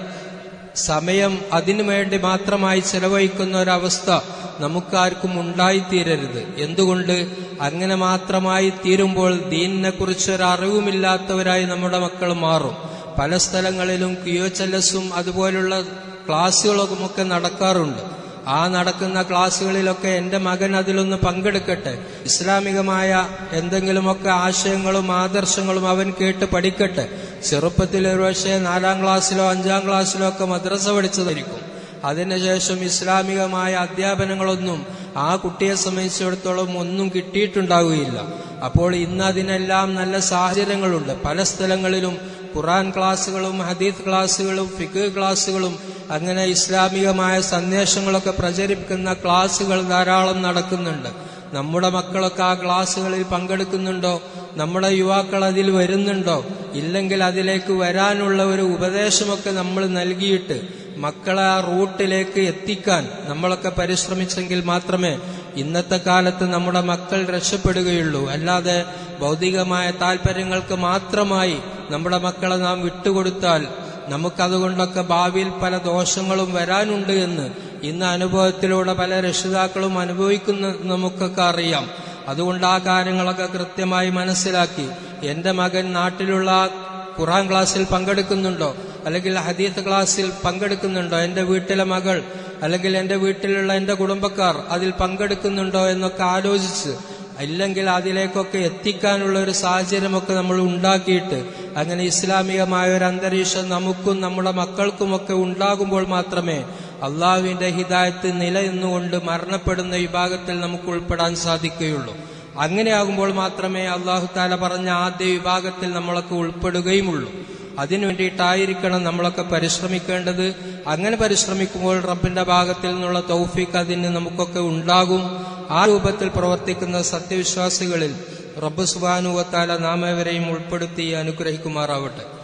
സമയം അതിനു വേണ്ടി മാത്രമായി ചെലവഴിക്കുന്ന ഒരവസ്ഥ നമുക്കാർക്കും ഉണ്ടായിത്തീരരുത്. എന്തുകൊണ്ട്? അങ്ങനെ മാത്രമായി തീരുമ്പോൾ ദീനിനെ കുറിച്ച് ഒരു അറിവുമില്ലാത്തവരായി നമ്മുടെ മക്കൾ മാറും. പല സ്ഥലങ്ങളിലും കിയോചലസും അതുപോലുള്ള ക്ലാസ്സുകളൊക്കെ നടക്കാറുണ്ട്. ആ നടക്കുന്ന ക്ലാസ്സുകളിലൊക്കെ എന്റെ മകൻ അതിലൊന്ന് പങ്കെടുക്കട്ടെ. ഇസ്ലാമികമായ എന്തെങ്കിലുമൊക്കെ ആശയങ്ങളും ആദർശങ്ങളും അവൻ കേട്ട് പഠിക്കട്ടെ. ചെറുപ്പത്തിൽ ഒരുപക്ഷെ നാലാം ക്ലാസ്സിലോ അഞ്ചാം ക്ലാസ്സിലോ ഒക്കെ മദ്രസ പഠിച്ചതായിരിക്കും. അതിനുശേഷം ഇസ്ലാമികമായ അധ്യാപനങ്ങളൊന്നും ആ കുട്ടിയെ സംബന്ധിച്ചിടത്തോളം ഒന്നും കിട്ടിയിട്ടുണ്ടാവുകയില്ല. അപ്പോൾ ഇന്ന് അതിനെല്ലാം നല്ല സാഹചര്യങ്ങളുണ്ട്. പല സ്ഥലങ്ങളിലും ഖുറാൻ ക്ലാസ്സുകളും ഹദീദ് ക്ലാസ്സുകളും ഫിഖ് ക്ലാസ്സുകളും അങ്ങനെ ഇസ്ലാമികമായ സന്ദേശങ്ങളൊക്കെ പ്രചരിപ്പിക്കുന്ന ക്ലാസ്സുകൾ ധാരാളം നടക്കുന്നുണ്ട്. നമ്മുടെ മക്കളൊക്കെ ആ ക്ലാസ്സുകളിൽ പങ്കെടുക്കുന്നുണ്ടോ? നമ്മുടെ യുവാക്കൾ അതിൽ വരുന്നുണ്ടോ? ഇല്ലെങ്കിൽ അതിലേക്ക് വരാനുള്ള ഒരു ഉപദേശമൊക്കെ നമ്മൾ നൽകിയിട്ട് മക്കളെ ആ റൂട്ടിലേക്ക് എത്തിക്കാൻ നമ്മളൊക്കെ പരിശ്രമിച്ചെങ്കിൽ മാത്രമേ ഇന്നത്തെ കാലത്ത് നമ്മുടെ മക്കൾ രക്ഷപ്പെടുകയുള്ളൂ. അല്ലാതെ ഭൗതികമായ താല്പര്യങ്ങൾക്ക് മാത്രമായി നമ്മുടെ മക്കളെ നാം വിട്ടുകൊടുത്താൽ നമുക്കതുകൊണ്ടൊക്കെ ഭാവിയിൽ പല ദോഷങ്ങളും വരാനുണ്ട് എന്ന് ഇന്ന് അനുഭവത്തിലൂടെ പല രക്ഷിതാക്കളും അനുഭവിക്കുന്ന നമുക്കൊക്കെ അറിയാം. അതുകൊണ്ട് ആ കാര്യങ്ങളൊക്കെ കൃത്യമായി മനസ്സിലാക്കി. എന്റെ മകൻ നാട്ടിലുള്ള ഖുറാൻ ക്ലാസ്സിൽ പങ്കെടുക്കുന്നുണ്ടോ? അല്ലെങ്കിൽ ഹദീത്ത് ക്ലാസ്സിൽ പങ്കെടുക്കുന്നുണ്ടോ? എന്റെ വീട്ടിലെ മകൾ അല്ലെങ്കിൽ എന്റെ വീട്ടിലുള്ള എന്റെ കുടുംബക്കാർ അതിൽ പങ്കെടുക്കുന്നുണ്ടോ എന്നൊക്കെ ആലോചിച്ച് ഇല്ലെങ്കിൽ അതിലേക്കൊക്കെ എത്തിക്കാനുള്ള ഒരു സാഹചര്യമൊക്കെ നമ്മൾ ഉണ്ടാക്കിയിട്ട് അങ്ങനെ ഇസ്ലാമികമായ ഒരു അന്തരീക്ഷം നമുക്കും നമ്മുടെ മക്കൾക്കുമൊക്കെ ഉണ്ടാകുമ്പോൾ മാത്രമേ അള്ളാഹുവിന്റെ ഹിതായത്ത് നിലനിന്നുകൊണ്ട് മരണപ്പെടുന്ന വിഭാഗത്തിൽ നമുക്ക് ഉൾപ്പെടാൻ സാധിക്കുകയുള്ളൂ. അങ്ങനെയാകുമ്പോൾ മാത്രമേ അള്ളാഹു താല പറഞ്ഞ ആദ്യ വിഭാഗത്തിൽ നമ്മളൊക്കെ ഉൾപ്പെടുകയുമുള്ളൂ. അതിനു വേണ്ടിയിട്ടായിരിക്കണം നമ്മളൊക്കെ പരിശ്രമിക്കേണ്ടത്. അങ്ങനെ പരിശ്രമിക്കുമ്പോൾ റബ്ബിന്റെ ഭാഗത്തിൽ നിന്നുള്ള തൗഫീഖ് അതിന് നമുക്കൊക്കെ ഉണ്ടാകും. ആ രൂപത്തിൽ പ്രവർത്തിക്കുന്ന സത്യവിശ്വാസികളിൽ റബ്ബ് സുബാനുവത്താല നാം ഏവരെയും ഉൾപ്പെടുത്തി അനുഗ്രഹിക്കുമാറാവട്ടെ.